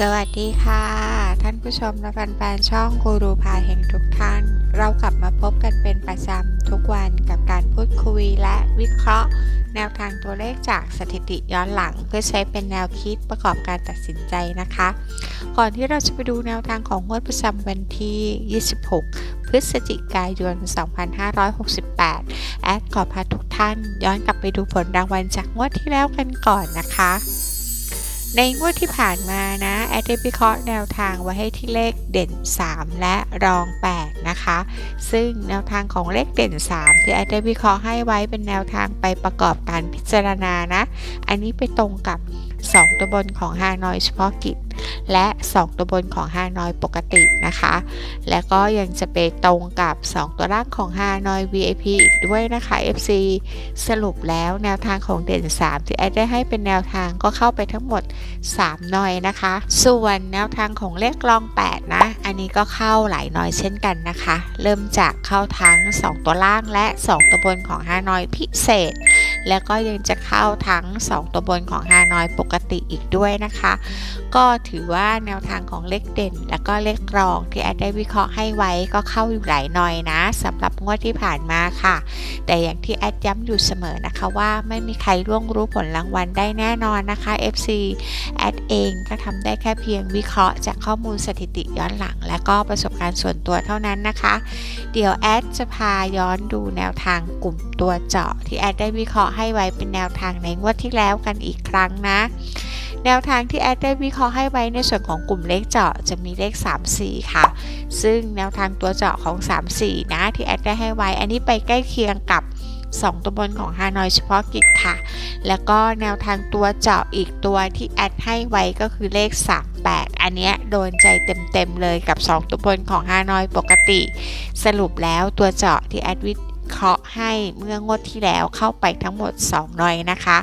สวัสดีค่ะ ท่านผู้ชมและแฟนๆ ช่องกูรูพาเฮงทุกท่าน เรากลับมาพบกันเป็นประจำทุกวันกับการพูดคุยและวิเคราะห์ แนวทางตัวเลขจากสถิติย้อนหลัง เพื่อใช้เป็นแนวคิดประกอบการตัดสินใจนะคะ ก่อนที่เราจะไปดูแนวทางของงวดประจำวันที่ 26 พฤศจิกายน 2568 แอดขอพาทุกท่าน ย้อนกลับไปดูผลรางวัลจากงวดที่แล้วกันก่อนนะคะ ในงวดที่ผ่านมานะแอดได้วิเคราะห์แนวทางไว้ให้ที่เลขเด่น 3 และรอง 8 นะคะ ซึ่งแนวทางของเลขเด่น 3 ที่แอดได้วิเคราะห์ให้ไว้เป็นแนวทางไปประกอบการพิจารณานะ อันนี้ไปตรงกับ 2ตัวบนของฮานอยเฉพาะกิจ และ 2ตัวบนของฮานอยปกตินะคะ และก็ยังจะไปตรงกับ 2 ตัวล่างของฮานอย VIP อีกด้วยนะคะ FC สรุปแล้วแนวทางของเด่น 3 ที่แอดได้ให้เป็นแนวทางก็เข้าไปทั้งหมด 3 หน่อยนะคะ ส่วนแนวทางของเลขรอง 8 นะ อันนี้ก็เข้าหลายหน่อยเช่นกันนะคะ เริ่มจากเข้าทั้ง 2 ตัวล่างและ 2 ตัวบนของฮานอยพิเศษ แล้วก็ยังจะเข้าทั้ง 2 ตัวบนของฮานอยปกติอีกด้วยนะคะ ก็ถือว่าแนวทางของเลขเด่น แล้วก็เลขรองที่แอดได้วิเคราะห์ให้ไว้ก็เข้าอยู่หลายหน่อยนะสำหรับงวดที่ผ่านมาค่ะ แต่อย่างที่แอดย้ำอยู่เสมอนะคะว่าไม่มีใครล่วงรู้ผลรางวัลได้แน่นอนนะคะ FC แอดเองก็ทำได้แค่เพียงวิเคราะห์จากข้อมูลสถิติย้อนหลัง และก็ประสบการณ์ส่วนตัวเท่านั้นนะคะ เดี๋ยวแอดจะพาย้อนดูแนวทางกลุ่มตัวเจาะที่แอดได้วิเคราะห์ให้ไว้เป็นแนวทางในงวดที่แล้วกันอีกครั้งนะ แนวทางที่แอดได้วิเคราะห์ให้ไว้ในส่วนของกลุ่มเลขเจาะจะมีเลข 3 4 ค่ะ ซึ่งแนวทางตัวเจาะของ 3 4 นะที่แอดได้ให้ไว้ อันนี้ไปใกล้เคียงกับ2 ตัวบนของฮานอยเฉพาะกิจค่ะ แล้วก็แนวทางตัวเจาะอีกตัวที่แอดให้ไว้ก็คือเลข 38 อันเนี้ยโดนใจเต็มๆเลยกับ 2 ตัวบนของฮานอยปกติ สรุปแล้วตัวเจาะที่แอดวิ เคราะห์ให้เมื่องวดที่แล้วเข้าไปทั้งหมด 2 หน่อยนะคะ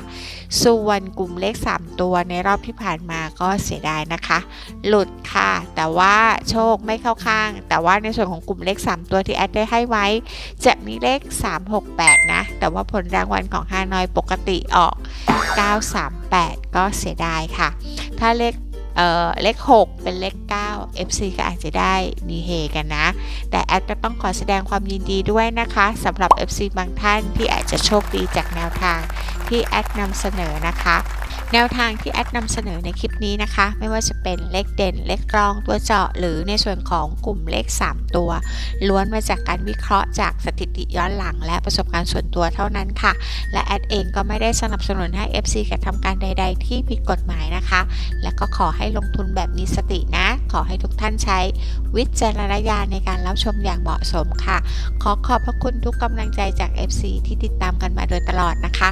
ส่วนกลุ่มเลข 3 ตัวในรอบที่ผ่านมาก็เสียดายนะคะ หลุดค่ะ แต่ว่าโชคไม่เข้าข้าง แต่ว่าในส่วนของกลุ่มเลข 3 ตัวที่แอดได้ให้ไว้ จะมีเลข 368 นะ แต่ว่าผลรางวัลของฮานอยปกติออก 938 ก็เสียดายค่ะ ถ้าเลข เอ่อเลข 6 เป็นเลข 9 FC ก็อาจจะได้มีเฮกันนะ แต่แอดก็ต้องขอแสดงความยินดีด้วยนะคะสำหรับ FC บางท่านที่อาจจะโชคดีจากแนวทางที่แอดนำเสนอนะคะ แนวทางที่แอดนำเสนอในคลิปนี้นะคะ ไม่ว่าจะเป็นเลขเด่น เลขรองตัวเจาะ หรือในส่วนของกลุ่มเลข 3 ตัว ล้วนมาจากการวิเคราะห์จากสถิติย้อนหลัง และประสบการณ์ส่วนตัวเท่านั้นค่ะ และแอดเองก็ไม่ได้สนับสนุนให้ FC กระทำการใด ๆ ที่ผิดกฎหมายนะคะ และก็ขอให้ลงทุนแบบมีสตินะ ขอให้ทุกท่านใช้วิจารณญาณในการรับชมอย่างเหมาะสมค่ะ ขอขอบพระคุณทุกกำลังใจจาก FC ที่ติดตามกันมาโดยตลอดนะคะ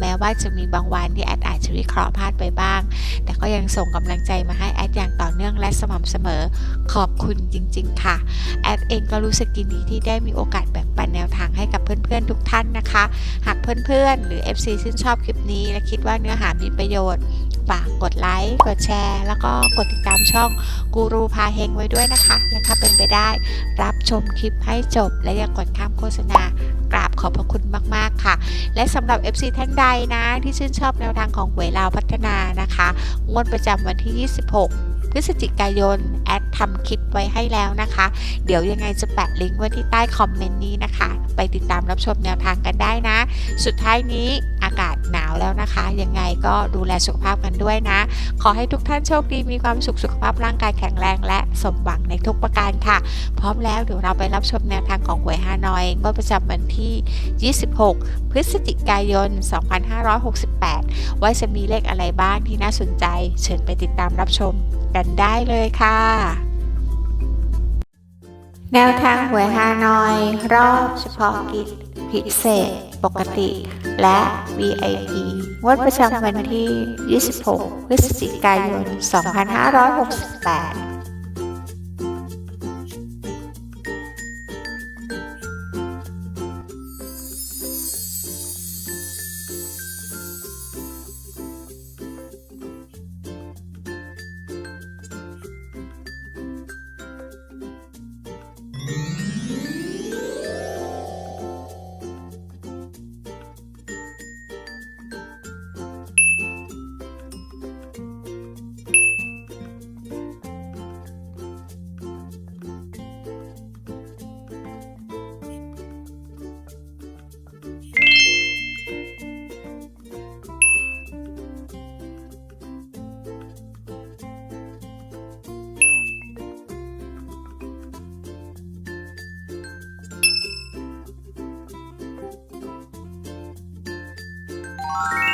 แม้ว่าจะมีบางวันที่แอดอาจจะวิเคราะห์พลาดไปบ้าง แต่ก็ยังส่งกำลังใจมาให้แอดอย่างต่อเนื่องและสม่ำเสมอขอบคุณจริง ๆ ค่ะ แอดเองก็รู้สึกยินดีที่ได้มีโอกาสแบ่งปันแนวทางให้กับเพื่อนๆทุกท่านนะคะ หากเพื่อนๆ หรือ FC ชื่นชอบคลิปนี้ และคิดว่าเนื้อหามีประโยชน์ฝากกดไลค์ กดแชร์ แล้วก็กดติดตามช่องกูรูพาเฮงไว้ด้วยนะคะและถ้าเป็นไปได้ รับชมคลิปให้จบและอย่ากดข้ามโฆษณากรา อบพระคุณมาก ๆ ค่ะ และสำหรับ FC ท่านใดนะ ที่ชื่นชอบแนวทางของหวยลาวพัฒนานะคะงวดประจำวันที่ 26พฤศจิกายน แอดทำคลิปไว้ให้แล้วนะคะ เดี๋ยวยังไงจะแปะลิงก์ไว้ที่ใต้คอมเมนต์นี้นะคะ ไปติดตามรับชมแนวทางกันได้นะ สุดท้ายนี้ากาศหนาวแล้วนะคะ ยังไงก็ดูแลสุขภาพกันด้วยนะ ขอให้ทุกท่านโชคดีมีความสุขสุขภาพร่างกายแข็งแรงและสมหวังในทุกประการค่ะ พร้อมแล้วเดี๋ยวเราไปรับชมแนวทางของหวยฮานอยงวดประจำวันที่ 26 พฤศจิกายน 2568 ว่าจะมีเลขอะไรบ้างที่น่าสนใจ เชิญไปติดตามรับชมกันได้เลยค่ะแนวทางหวยฮานอย รอบเฉพาะกิจพิเศษปกติ และ VIP งวดประจำวันที่ 26 พฤศจิกายน 2568 you